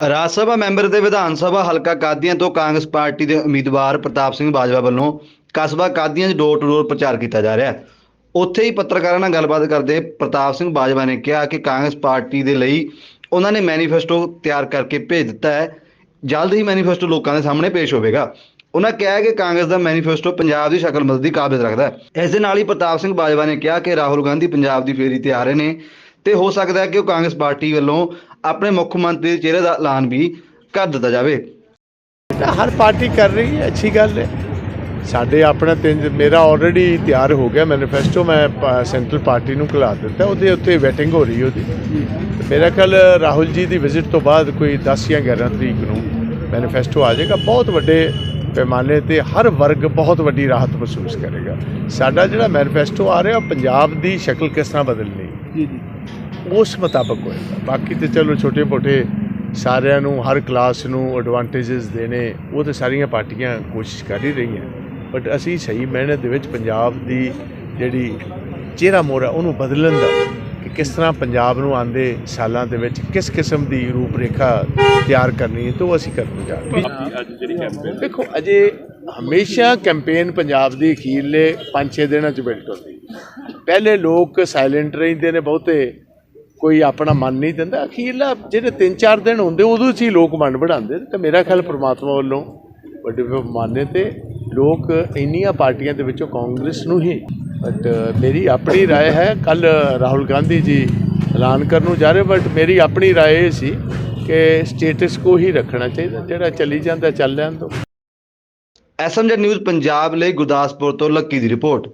ਰਾਜ ਸਭਾ member ਤੇ ਵਿਧਾਨ ਸਭਾ ਹਲਕਾ ਕਾਦੀਆਂ ਤੋਂ ਕਾਂਗਰਸ ਪਾਰਟੀ ਦੇ ਉਮੀਦਵਾਰ ਪ੍ਰਤਾਪ ਸਿੰਘ ਬਾਜਵਾ ਵੱਲੋਂ ਕਸਬਾ ਕਾਦੀਆਂ 'ਚ ਡੋਰ ਟੂ ਡੋਰ ਪ੍ਰਚਾਰ ਕੀਤਾ ਜਾ ਰਿਹਾ ਹੈ। ਉੱਥੇ ਹੀ ਪੱਤਰਕਾਰਾਂ ਨਾਲ ਗੱਲਬਾਤ ਕਰਦੇ ਪ੍ਰਤਾਪ ਸਿੰਘ ਬਾਜਵਾ ਨੇ ਕਿਹਾ ਕਿ ਕਾਂਗਰਸ ਪਾਰਟੀ ਦੇ ਲਈ ਉਹਨਾਂ ਨੇ ਮੈਨੀਫੈਸਟੋ ਤਿਆਰ ਕਰਕੇ ਭੇਜ ਦਿੱਤਾ ਹੈ। ਜਲਦ ਹੀ ਮੈਨੀਫੈਸਟੋ ਲੋਕਾਂ ਦੇ ਸਾਹਮਣੇ ਪੇਸ਼ ਹੋਵੇਗਾ। ਉਹਨਾਂ ਕਿਹਾ ਕਿ ਕਾਂਗਰਸ ਦਾ ਮੈਨੀਫੈਸਟੋ ਪੰਜਾਬ ਦੀ ਸ਼ਕਲ ਬਦਲਣ ਦੀ ਕਾਬਿਲ ਰੱਖਦਾ ਹੈ। ਇਸ ਦੇ ਨਾਲ ਹੀ ਪ੍ਰਤਾਪ ਸਿੰਘ ਬਾਜਵਾ ਨੇ ਕਿਹਾ ਕਿ ਰਾਹੁਲ ਗਾਂਧੀ ਪੰਜਾਬ ਦੀ ਫੇਰੀ ਤੇ ਆ ਰਹੇ ਨੇ ਤੇ ਹੋ ਸਕਦਾ ਹੈ ਕਿ ਉਹ ਕਾਂਗਰਸ ਪਾਰਟੀ ਵੱਲੋਂ ਆਪਣੇ ਮੁੱਖ ਮੰਤਰੀ ਦੇ ਚਿਹਰੇ ਦਾ ਐਲਾਨ ਵੀ ਕਰ ਦਿੱਤਾ ਜਾਵੇ। ਹਰ ਪਾਰਟੀ ਕਰ ਰਹੀ ਹੈ ਅੱਛੀ ਗੱਲ ਹੈ। ਸਾਡੇ ਆਪਣਾ ਤਿੰਨ ਮੇਰਾ ਆਲਰੇਡੀ ਤਿਆਰ ਹੋ ਗਿਆ ਮੈਨੀਫੈਸਟੋ ਮੈਂ ਸੈਂਟਰਲ ਪਾਰਟੀ ਨੂੰ ਘਲਾ ਦਿੱਤਾ ਉਹਦੇ ਉੱਤੇ ਵੈਟਿੰਗ ਹੋ ਰਹੀ ਉਹਦੀ। ਮੇਰਾ ਖਿਆਲ ਰਾਹੁਲ ਜੀ ਦੀ ਵਿਜ਼ਿਟ ਤੋਂ ਬਾਅਦ ਕੋਈ 10 ਜਾਂ 11 ਤਰੀਕ ਨੂੰ ਮੈਨੀਫੈਸਟੋ ਆ ਜਾਏਗਾ। ਬਹੁਤ ਵੱਡੇ ਪੈਮਾਨੇ ਤੇ ਹਰ ਵਰਗ ਬਹੁਤ ਵੱਡੀ ਰਾਹਤ ਮਹਿਸੂਸ ਕਰੇਗਾ। ਸਾਡਾ ਜਿਹੜਾ ਮੈਨੀਫੈਸਟੋ ਆ ਰਿਹਾ ਪੰਜਾਬ ਦੀ ਸ਼ਕਲ ਕਿਸ ਤਰ੍ਹਾਂ ਬਦਲਣੀ? ਜੀ ਜੀ। ਉਸ ਮੁਤਾਬਕ ਹੋਏਗਾ। ਬਾਕੀ ਤੇ ਚਲੋ ਛੋਟੇ ਮੋਟੇ ਸਾਰਿਆਂ ਨੂੰ ਹਰ ਕਲਾਸ ਨੂੰ ਐਡਵਾਂਟੇजेस ਦੇਣੇ ਉਹ ਤੇ ਸਾਰੀਆਂ ਪਾਰਟੀਆਂ ਕੋਸ਼ਿਸ਼ ਕਰ ਹੀ ਰਹੀਆਂ। ਬਟ ਅਸੀਂ ਸਹੀ ਮਿਹਨਤ ਦੇ ਵਿੱਚ ਪੰਜਾਬ ਦੀ ਜਿਹੜੀ ਚਿਹਰਾ ਮੋਰਾ ਉਹਨੂੰ ਬਦਲਣ ਦਾ ਕਿ ਕਿਸ ਤਰ੍ਹਾਂ ਪੰਜਾਬ ਨੂੰ ਆਂਦੇ ਸਾਲਾਂ ਦੇ ਵਿੱਚ ਕਿਸ ਕਿਸਮ ਦੀ ਰੂਪਰੇਖਾ ਤਿਆਰ ਕਰਨੀ ਹੈ ਤੋਂ ਅਸੀਂ ਕਰਨ ਜਾ ਰਹੇ ਹਾਂ। ਦੇਖੋ ਅਜੇ ਹਮੇਸ਼ਾ ਕੈਂਪੇਨ ਪੰਜਾਬ ਦੀ ਅਖੀਰਲੇ 5-6 ਦਿਨਾਂ ਚ ਬਿਲਟ ਹੁੰਦੀ। ਪਹਿਲੇ ਲੋਕ ਸਾਇਲੈਂਟ ਰਹਿੰਦੇ ਨੇ ਬਹੁਤੇ। ਕੋਈ ਆਪਣਾ ਮਨ ਨਹੀਂ ਦਿੰਦਾ ਅਖੀਰਲਾ ਜਿਹੜੇ 3-4 ਦਿਨ ਹੁੰਦੇ ਉਦੋਂ 'ਚ ਹੀ ਲੋਕ ਮਨ ਵਧਾਉਂਦੇ ਨੇ ਤੇ ਮੇਰਾ ਖਿਆਲ ਪ੍ਰਮਾਤਮਾ ਵੱਲੋਂ ਵੱਡੇ ਪੈਮਾਨੇ ਤੇ ਲੋਕ ਇੰਨੀਆਂ ਪਾਰਟੀਆਂ ਦੇ ਵਿੱਚੋਂ ਕਾਂਗਰਸ ਨੂੰ ਹੀ ਬਟ ਮੇਰੀ ਆਪਣੀ رائے ਹੈ ਕੱਲ ਰਾਹੁਲ ਗਾਂਧੀ ਜੀ ਐਲਾਨ ਕਰਨ ਨੂੰ ਜਾ ਰਹੇ ਬਟ ਮੇਰੀ ਆਪਣੀ رائے ਇਹ ਸੀ ਕਿ ਸਟੇਟਸ ਕੋ ਹੀ ਰੱਖਣਾ ਚਾਹੀਦਾ ਜਿਹੜਾ ਚੱਲੀ ਜਾਂਦਾ ਚੱਲ ਲੈਣ ਦੋ ਐਸਐਮਜੀ ਨਿਊਜ਼ ਪੰਜਾਬ ਲਈ ਗੁਰਦਾਸਪੁਰ ਤੋਂ ਲੱਕੀ ਦੀ ਰਿਪੋਰਟ